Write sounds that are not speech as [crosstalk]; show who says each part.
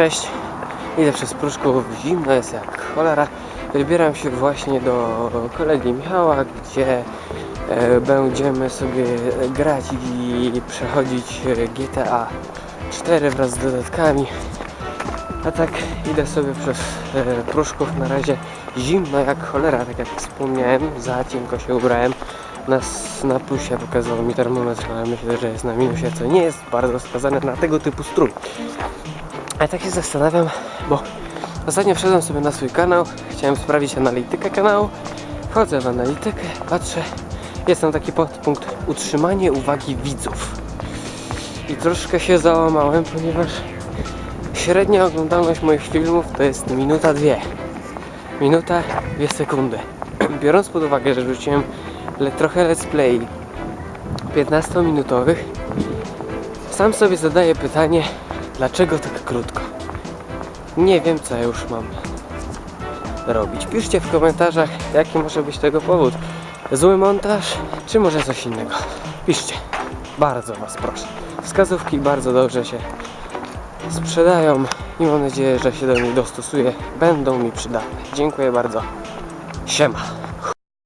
Speaker 1: Cześć, idę przez Pruszków, zimno jest jak cholera. Wybieram się właśnie do kolegi Michała, gdzie e, będziemy sobie grać i przechodzić e, GTA 4 wraz z dodatkami. A tak idę sobie przez e, Pruszków, na razie zimno jak cholera, tak jak wspomniałem, za cienko się ubrałem. Na, s- na plusie pokazał mi termometr, ale myślę, że jest na minusie, co nie jest bardzo wskazane na tego typu strój. A tak się zastanawiam, bo ostatnio wszedłem sobie na swój kanał, chciałem sprawdzić analitykę kanału. Wchodzę w analitykę, patrzę, jest tam taki podpunkt utrzymanie uwagi widzów. I troszkę się załamałem, ponieważ średnia oglądalność moich filmów to jest minuta dwie. Minuta, dwie sekundy. [clears throat] Biorąc pod uwagę, że rzuciłem le, trochę let's play 15-minutowych, sam sobie zadaję pytanie, dlaczego tak krótko? Nie wiem, co już mam robić. Piszcie w komentarzach, jaki może być tego powód. Zły montaż, czy może coś innego? Piszcie. Bardzo Was proszę. Wskazówki bardzo dobrze się sprzedają i mam nadzieję, że się do nich dostosuję. Będą mi przydatne. Dziękuję bardzo. Siema.